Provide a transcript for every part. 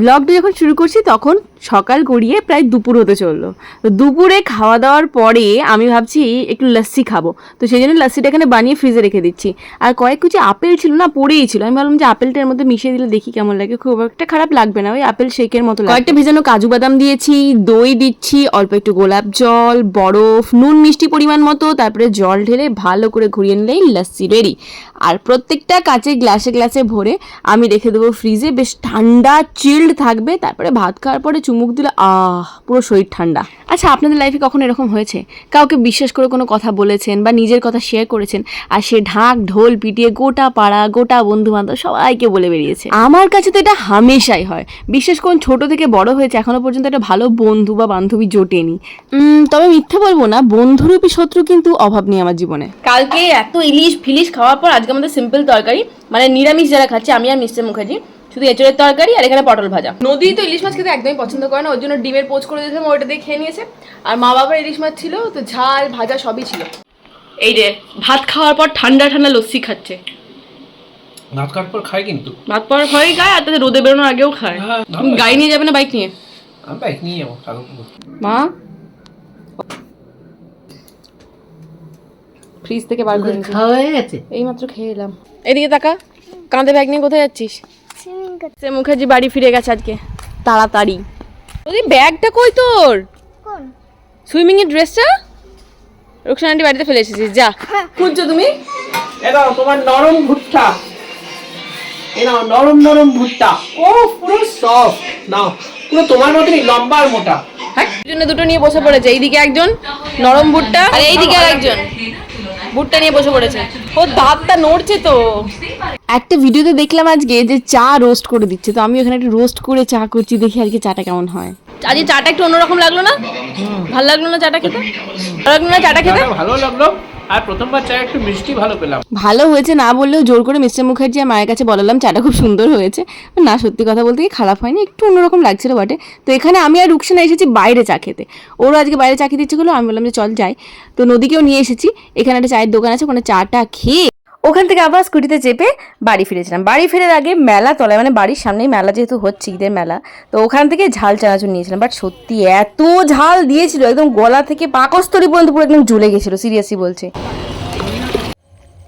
ব্লগটা যখন শুরু করছি, তখন সকাল গড়িয়ে প্রায় দুপুর হতে চলল। তো দুপুরে খাওয়া দাওয়ার পরে আমি ভাবছি একটু লস্যি খাব। তো সেই জন্য লস্যিটা এখানে বানিয়ে ফ্রিজে রেখে দিচ্ছি। আর কয়েক কুচি আপেল ছিল না, পড়েই ছিল। আমি ভাবলাম যে আপেলটার মধ্যে মিশিয়ে দিলে দেখি কেমন লাগে। খুব একটা খারাপ লাগবে না, ওই আপেল শেকের মতো কয়েকটা ভেজানো কাজু বাদাম দিয়েছি, দই দিচ্ছি, অল্প একটু গোলাপ জল, বরফ, নুন মিষ্টি পরিমাণ মতো, তারপরে জল ঢেলে ভালো করে ঘুরিয়ে নিলেই লস্যি রেডি। আর প্রত্যেকটা কাচের গ্লাসে গ্লাসে ভরে আমি রেখে দেবো ফ্রিজে। বেশ ঠান্ডা চিল্ড থাকবে তারপরে ভাত খাওয়ার পরে চুমুক দিলে আহ পুরো শরীর ঠান্ডা। আচ্ছা আপনাদের লাইফে কখনো এরকম হয়েছে? কাউকে বিশ্বাস করে কোনো কথা বলেছেন বা নিজের কথা শেয়ার করেছেন আর সে ঢাক ঢোল পিটিয়ে গোটা পাড়া গোটা বন্ধু বান্ধব সবাইকে বলে বেরিয়েছে? আমার কাছে তো এটা হামেশাই হয়। বিশেষ করুন ছোট থেকে বড় হয়েছে এখনও পর্যন্ত একটা ভালো বন্ধু বা বান্ধবী জোটেনি। তবে মিথ্যা বলব না বন্ধুরূপী শত্রু কিন্তু অভাব নেই আমার জীবনে। কালকে এত ইলিশ ফিলিশ খাওয়ার পর আজকে আমাদের সিম্পল তরকারি মানে নিরামিষ যারা খাচ্ছে আমি আর মিস্টার মুখার্জি শুধু এঁচড়ের তরকারি আর এখানে পটল ভাজা। নদী তো ইলিশ মাছ খেতে একদমই পছন্দ করে না ওর জন্য ডিমের পোচ করে দিয়েছিলাম ওইটা দিয়ে খেয়ে নিয়েছে। আর মা বাবার ইলিশ মাছ ছিল তো ঝাল ভাজা সবই ছিল। এই যে ভাত খাওয়ার পর ঠান্ডা ঠান্ডা লস্যি খাচ্ছে। ভাত খাওয়ার পর খাই কিন্তু। ভাত পর হয় গায়ে আর তাতে রোদে বেরোনোর আগেও খায়। হ্যাঁ, তুমি গাড়ি নিয়ে যাবে না বাইক নিয়ে? আমি বাইক নিয়ে যাব মা? ফ্রিজ থেকে বার করে খাওয়া হয়ে গেছে? এই মাত্র খেয়ে এলাম। এদিকে তাকা কাঁধে ব্যাগ নিয়ে কোথায় যাচ্ছিস? সে মুখার্জি বাড়ি ফিরে গেছে আজকে। তাড়াতাড়ি। ওই ব্যাগটা কই তোর? সুইমিং এর ড্রেসটা? রুকসান আন্টি বাড়িতে ফেলে এসেছিস যা। খুঁজছো তুমি? এনাও তোমার নরম ভুট্টা। এনাও নরম নরম ভুট্টা। ও পুরো সফট নাও পুরো তোমার মতনই লম্বা আর মোটা। হ্যাঁ জন্য দুটো নিয়ে বসে পড়েছে। এইদিকে একজন নরম ভুট্টা আর এইদিকে আর একজন ভুট্টা নিয়ে বসে পড়েছে। ও দাঁতটা নড়ছে তো। একটা ভিডিওতে দেখলাম আজকে যে চা রোস্ট করে দিচ্ছে। তো আমি ওখানে একটু রোস্ট করে চা করছি দেখি আজকে চাটা কেমন হয়। আজকে চাটা একটু অন্যরকম লাগল না? ভালো লাগল না চাটা খেতে? ভালো লাগল না চাটা খেতে? ভালো লাগল। আর প্রথমবার চা একটু মিষ্টি ভালো পেলাম। ভালো হয়েছে না বললেও জোর করে মিস্টার মুখার্জি আর মায়ের কাছে বলালাম চাটা খুব সুন্দর হয়েছে। না, সত্যি কথা বলতে কি খারাপ হয়নি, একটু অন্যরকম লাগছিল বটে। তো এখানে আমি আর রুকসানা এসেছি বাইরে চা খেতে। ওরও আজকে বাইরে চা খেতে ইচ্ছে করল, আমি বললাম যে চল যাই। তো নদীকেও নিয়ে এসেছি, এখানে একটা চায়ের দোকান আছে, ওখানে চাটা খেয়ে ওখান থেকে আবার স্কুটিতে চেপে বাড়ি ফিরেছিলাম। বাড়ি ফেরার আগে মেলা তলায় মানে বাড়ির সামনেই মেলা যেহেতু হচ্ছে ঈদের মেলা, তো ওখান থেকে ঝাল চানাচুর নিয়েছিলাম। বাট সত্যি এত ঝাল দিয়েছিল, একদম গলা থেকে পাকস্তরি পর্যন্ত পুরো একদম জ্বলে গেছিল, সিরিয়াসলি বলছি।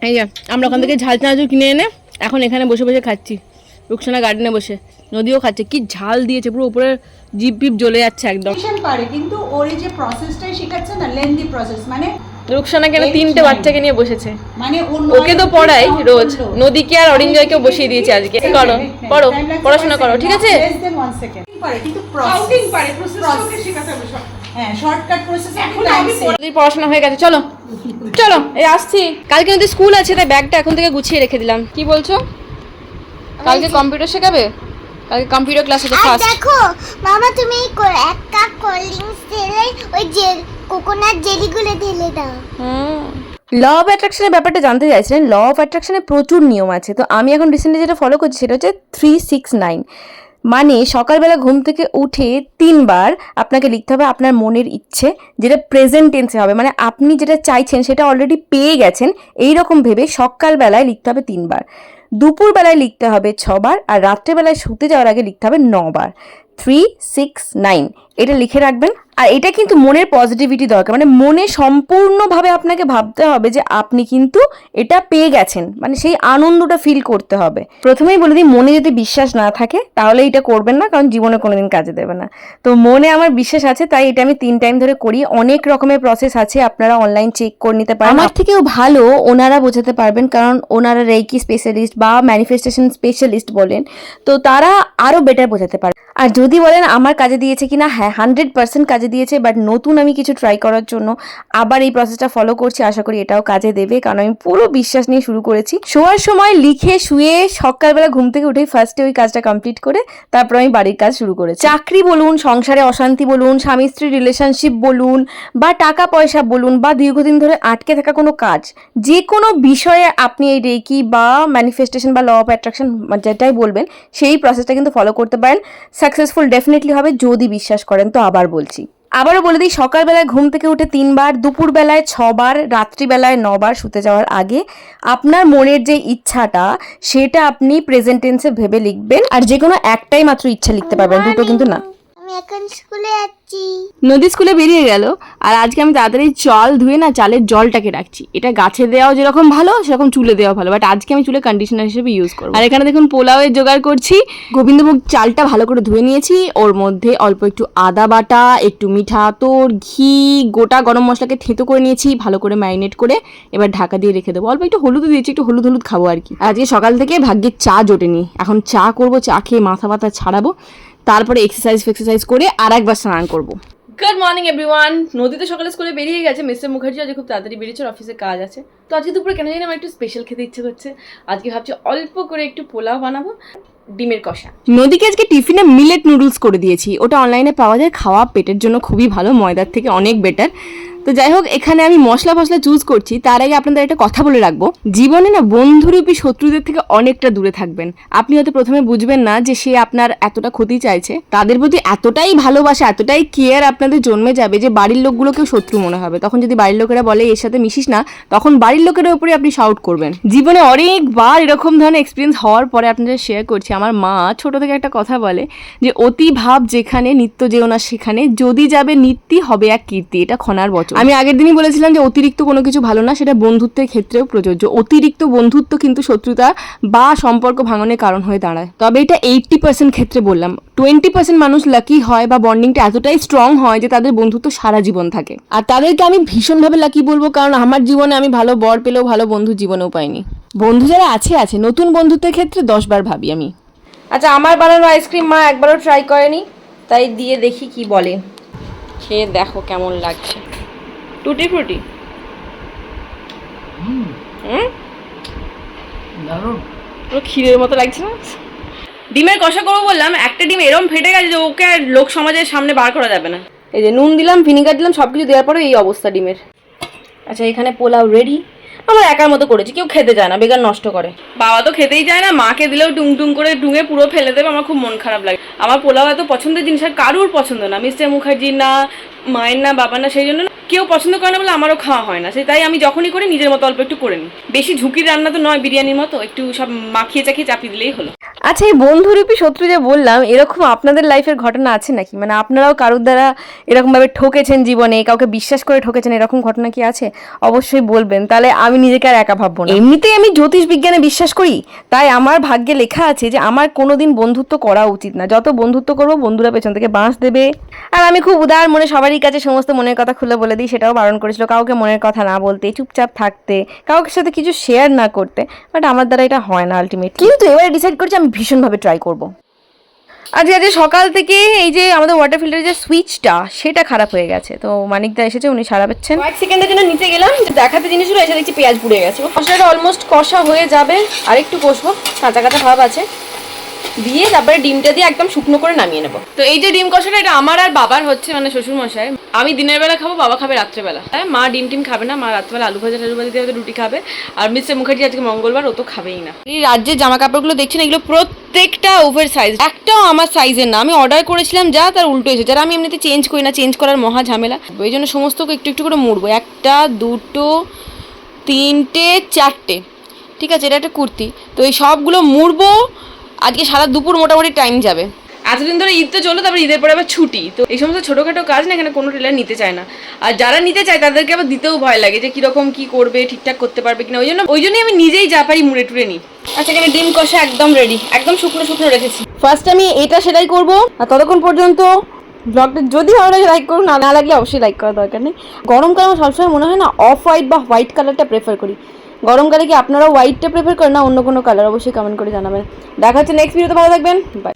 এই যে, আমরা ওখান থেকে ঝাল চানাচুর কিনে এনে এখন এখানে বসে বসে খাচ্ছি, রুকসানা গার্ডেনে বসে। নদীও খাচ্ছে, কি ঝাল দিয়েছে, পুরো উপরে জিপ পিপ জ্বলে যাচ্ছে একদম। পারে, কিন্তু ওর যে প্রসেসটাই শেখাচ্ছে না লেন্দি প্রসেস মানে রুকসানা কেন তিনটে বাচ্চাকে নিয়ে বসেছে? মানে ওকে তো পড়াই রোজ। নদীকে আর অরিঞ্জয়কেও বসিয়ে দিয়েছে আজকে। করো পড়ো পড়াশোনা করো ঠিক আছে? হ্যাঁ পড়াশোনা হয়ে গেছে চলো। চলো এই আসছি। কালকে নদীর স্কুল আছে তাই ব্যাগটা এখন থেকে গুছিয়ে রেখে দিলাম। কি বলছো? কালকে কম্পিউটার শেখাবে? কালকে কম্পিউটার ক্লাস আর ফার্স্ট দেখো মামা তুমি এই এক কাপ কোল্ড ড্রিঙ্কস ঢেলে ওই জেল কোকোনাট জেলিগুলো ঢেলে দাও। হুম। ল অফ অ্যাট্রাকশনের ব্যাপারটা জানতে চাইছিলেন। ল অফ অ্যাট্রাকশনের প্রচুর নিয়ম আছে। তো আমি এখন রিসেন্টলি যেটা ফলো করছি সেটা হচ্ছে থ্রি সিক্স নাইন মানে সকালবেলা ঘুম থেকে উঠে তিনবার আপনাকে লিখতে হবে আপনার মনের ইচ্ছে যেটা প্রেজেন্ট টেন্সে হবে। মানে আপনি যেটা চাইছেন সেটা অলরেডি পেয়ে গেছেন এই রকম ভেবে সকালবেলায় লিখতে হবে তিনবার। দুপুরবেলায় লিখতে হবে ছবার আর রাত্রেবেলায় শুতে যাওয়ার আগে লিখতে হবে নবার। থ্রি সিক্স নাইন এটা লিখে রাখবেন। আর এটা কিন্তু মনের পজিটিভিটি দরকার। মানে মনে সম্পূর্ণভাবে আপনাকে ভাবতে হবে যে আপনি কিন্তু এটা পেয়ে গেছেন। মানে সেই আনন্দটা ফিল করতে হবে। প্রথমেই বলে দিই, মনে যদি বিশ্বাস না থাকে, তাহলে এটা করবেন না, কারণ জীবনে কোনোদিন কাজে দেবে না। তো মনে আমার বিশ্বাস আছে, তাই এটা আমি তিন টাইম ধরে করি। অনেক রকমের প্রসেস আছে, আপনারা অনলাইন চেক করে নিতে পারেন। আমার থেকেও ভালো, ওনারা বোঝাতে পারবেন, কারণ ওনারা রেকি স্পেশালিস্ট বা ম্যানিফেস্টেশন স্পেশালিস্ট বলেন। তো তারা আরও বেটার বোঝাতে পারে আর যদি বলেন, আমার কাজে দিয়েছে কিনা? হ্যাঁ হান্ড্রেড পার্সেন্ট কাজে দিয়েছে বাট নতুন আমি কিছু ট্রাই করার জন্য আবার এই প্রসেসটা ফলো করছি। আশা করি এটাও কাজে দেবে, কারণ আমি পুরো বিশ্বাস নিয়ে শুরু করেছি। শোয়ার সময় লিখে শুয়ে সকালবেলা ঘুম থেকে উঠেই ফার্স্টে ওই কাজটা কমপ্লিট করে তারপর আমি বাড়ির কাজ শুরু করেছি। চাকরি বলুন, সংসারে অশান্তি বলুন, স্বামী স্ত্রী রিলেশনশিপ বলুন, বা টাকা পয়সা বলুন, বা দীর্ঘদিন ধরে আটকে থাকা কোনো কাজ, যে কোনো বিষয়ে আপনি এই রেকি বা ম্যানিফেস্টেশন বা ল অফ অ্যাট্রাকশন যেটাই বলবেন, সেই প্রসেসটা কিন্তু ফলো করতে পারেন। সাকসেসফুল ডেফিনেটলি হবে, যদি বিশ্বাস করেন, তো আবার বলছি। আবারও বলে দিই, সকালবেলায় ঘুম থেকে উঠে তিনবার, দুপুরবেলায় ছবার, রাত্রিবেলায় নবার শুতে যাওয়ার আগে আপনার মনের যে ইচ্ছাটা, সেটা আপনি প্রেজেন্ট টেন্সে ভেবে লিখবেন। আর যে কোনো একটাই মাত্র ইচ্ছা লিখতে পারবেন, দুটো কিন্তু না। এখন স্কুলে যাচ্ছি। নদী স্কুলে বেরিয়ে গেল, আর আজকে আমি তাড়াতাড়ি চাল ধুয়ে না চালের জলটাকে রাখছি। এটা গাছে দেওয়াও যেরকম ভালো, সেরকম চুলে দেওয়া ভালো বাট আজকে আমি চুলে কন্ডিশনার হিসেবে ইউজ করব। আর এখানে দেখুন পোলাওয়ের জোগাড় করছি। গোবিন্দভোগ চালটা ভালো করে ধুয়ে নিয়েছি। ওর মধ্যে অল্প একটু আদা বাটা, একটু মিঠা তোর ঘি, গোটা গরম মশলাকে থেঁতো করে নিয়েছি, ভালো করে ম্যারিনেট করে এবার ঢাকা দিয়ে রেখে দেবো। অল্প একটু হলুদ দিয়েছি, একটু হলুদ হলুদ খাব আর কি। আজকে সকাল থেকে ভাগ্যের চা জোটেনি। এখন চা করব, চা খেয়ে মাথা ব্যথা ছাড়াবো। তারপরে এক্সারসাইজ ফেক্সারসাইজ করে আর একবার স্নান করব। গুড মর্নিং এভরিওয়ান নদীতে সকালে স্কুলে বেরিয়ে গেছে মিস্টার মুখার্জি। আজ খুব তাড়াতাড়ি বেরিয়েছে অফিসে কাজ আছে। তো আজকে দুপুরে কেন জানি আমার একটু স্পেশাল খেতে ইচ্ছে করছে। আজকে ভাবছি অল্প করে একটু পোলাও বানাবো ডিমের কষা। নদীকে আজকে টিফিনে মিলেট নুডলস করে দিয়েছি। ওটা অনলাইনে পাওয়া যায় খাওয়া পেটের জন্য খুবই ভালো ময়দার থেকে অনেক বেটার তো যাই হোক, এখানে আমি মশলা ফসলা চুজ করছি, তার আগে আপনাদের একটা কথা বলে রাখব। জীবনে না বন্ধুরূপী শত্রুদের থেকে অনেকটা দূরে থাকবেন। আপনি হয়তো প্রথমে বুঝবেন না যে সে আপনার এতটা ক্ষতি চাইছে। তাদের প্রতি এতটাই ভালোবাসা, এতটাই কেয়ার আপনাদের জন্মে যাবে যে বাড়ির লোকগুলোকেও শত্রু মনে হবে। তখন যদি বাড়ির লোকেরা বলে, এর সাথে মিশিস না, তখন বাড়ির লোকের উপরে আপনি শাউট করবেন। জীবনে অনেকবার এরকম ধরনের এক্সপিরিয়েন্স হওয়ার পরে আপনাদের শেয়ার করছি। আমার মা ছোট থেকে একটা কথা বলে যে অতি ভাব যেখানে, নিত্য যেও না সেখানে, যদি যাবে নিত্যি হবে এক কীর্তি। এটা খনার বচন। আমি আগের দিনই বলেছিলাম যে অতিরিক্ত কোনো কিছু ভালো না, সেটা বন্ধুত্বের ক্ষেত্রেও প্রযোজ্য। অতিরিক্ত বন্ধুত্ব কিন্তু শত্রুতা বা সম্পর্ক ভাঙনের কারণ হয়ে দাঁড়ায়। তবে এটা এইটটি পার্সেন্ট ক্ষেত্রে বললাম। টোয়েন্টি পার্সেন্ট মানুষ লাকি হয় বা বন্ডিংটা এতটাই স্ট্রং হয় যে তাদের বন্ধুত্ব সারা জীবন থাকে। আর তাদেরকে আমি ভীষণভাবে লাকি বলব কারণ আমার জীবনে আমি ভালো বর পেলেও ভালো বন্ধু জীবনেও পাইনি। বন্ধু যারা আছে আছে। নতুন বন্ধুত্বের ক্ষেত্রে দশবার ভাবি আমি। আচ্ছা আমার বানানো আইসক্রিম মা একবারও ট্রাই করেনি, তাই দিয়ে দেখি কি বলে। খেয়ে দেখো কেমন লাগছে। টুটি ফ্রুটি পুরো ক্ষীরের মতো লাগছে না? ডিমের কষা করব বললাম একটা ডিম এরম ফেটে গেছে যে ওকে আর লোক সমাজের সামনে বার করা যাবে না। এই যে নুন দিলাম ভিনিগার দিলাম সব কিছু দেওয়ার পরে এই অবস্থা ডিমের। আচ্ছা এখানে পোলাও রেডি আমার একার মতো করেছি, কেউ খেতে চায় না, বেকার নষ্ট করে। বাবা তো খেতেই চায় না, মাকে দিলেও টুং টুং করে ডুঙে পুরো ফেলে দেবে, আমার খুব মন খারাপ লাগে। আমার পোলাও এত পছন্দের জিনিস, আর কারুর পছন্দ না, মিস্টার মুখার্জি না, মায়ের না বাবা না, সেই জন্য কেউ পছন্দ করে না বলে আমারও খাওয়া হয় না। সে তাই আমি যখনই করি, নিজের মতো অল্প একটু করে নিই। বেশি ঝুঁকির রান্না তো নয়, বিরিয়ানির মতো, একটু সব মাখিয়ে চাখিয়ে চাপিয়ে দিলেই হলো। আচ্ছা এই বন্ধুরূপী শত্রু যে বললাম এরকম আপনাদের লাইফের ঘটনা আছে নাকি? মানে আপনারাও কারোর দ্বারা এরকমভাবে ঠকেছেন জীবনে কাউকে বিশ্বাস করে ঠকেছেন এরকম ঘটনা কি আছে? অবশ্যই বলবেন তাহলে আমি নিজেকে আর একা ভাববো না। এমনিতেই আমি জ্যোতিষ বিজ্ঞানে বিশ্বাস করি তাই আমার ভাগ্যে লেখা আছে যে আমার কোনোদিন বন্ধুত্ব করা উচিত না। যত বন্ধুত্ব করব বন্ধুরা পেছন থেকে বাঁশ দেবে। আর আমি খুব উদার মনে সবারই কাছে সমস্ত মনের কথা খুলে বলে দিই সেটাও বারণ করেছিল কাউকে মনের কথা না বলতে চুপচাপ থাকতে কাউকে সাথে কিছু শেয়ার না করতে বাট আমার দ্বারা এটা হয় না আলটিমেট কিন্তু এবারে ডিসাইড করছি আমি ভীষণভাবে ট্রাই করব। আজকে আজকে সকাল থেকে এই যে আমাদের ওয়াটার ফিল্টারের যে সুইচটা সেটা খারাপ হয়ে গেছে। তো মানিকদা এসেছে, উনি সারাবেচ্ছেন কয়েক সেকেন্ডের জন্য নিচে গেলাম, যে দেখাতে জিনিসগুলো, এসে দেখছি পেঁয়াজ পুড়ে গেছে। কষাটা অলমোস্ট কষা হয়ে যাবে। আর একটু কষবো, কাঁচা কাঁচা ভাব আছে। দিয়ে তারপরে ডিমটা দিয়ে একদম শুকনো করে নামিয়ে নেব। তো এই যে ডিম কষাটা, এটা আমার আর বাবার হচ্ছে মানে শ্বশুর মশাই আমি দিনের বেলা খাব, বাবা খাবে রাত্রেবেলা। হ্যাঁ মা ডিম টিম খাবে না, মা রাত্রেবেলা আলু ভাজা, টালু ভাজা দিয়ে রুটি খাবে। আর মিস্টার মুখার্জি আজকে মঙ্গলবার, ও তো খাবেই না। এই রাজ্যের জামা কাপড়গুলো দেখছেন, এগুলো প্রত্যেকটা ওভার সাইজ একটাও আমার সাইজের না। আমি অর্ডার করেছিলাম, যা তার উল্টো এসেছে। যারা আমি এমনিতে চেঞ্জ করি না চেঞ্জ করার মহা ঝামেলা। ওই জন্য সমস্তকে একটু একটু করে মুড়বো। একটা, দুটো, তিনটে, চারটে। ঠিক আছে, এটা একটা কুর্তি। তো এই সবগুলো মুড়বো আজকে সারা দুপুর মোটামুটি টাইম যাবে। এতদিন ধরে ঈদ তো চলো তারপর ঈদের পরে আবার ছুটি। তো এই সমস্ত ছোটোখাটো কাজ না এখানে কোনো টেলার নিতে চায় না। আর যারা নিতে চায় তাদেরকে আবার দিতেও ভয় লাগে যে কীরকম কী করবে ঠিকঠাক করতে পারবে কিনা। ওই জন্য ওই জন্যই আমি নিজেই যা পারি মুড়ে টুড়ে নিই। আচ্ছা এখানে ডিম কষা একদম রেডি একদম শুকনো শুকনো রেখেছি। ফার্স্ট আমি এটা সেলাই করব আর ততক্ষণ পর্যন্ত ব্লগটা যদি ভালো লাগে লাইক করুন না না লাগলে অবশ্যই লাইক করা দরকার নেই। গরমকালে আমার সবসময় মনে হয় না অফ হোয়াইট বা হোয়াইট কালারটা প্রেফার করি। গরমকালে কি আপনারা হোয়াইটটা প্রেফার করেন না অন্য কোনো কালার অবশ্যই কমেন্ট করে জানাবেন। দেখা হচ্ছে নেক্সট ভিডিওতে ভালো থাকবেন। বাই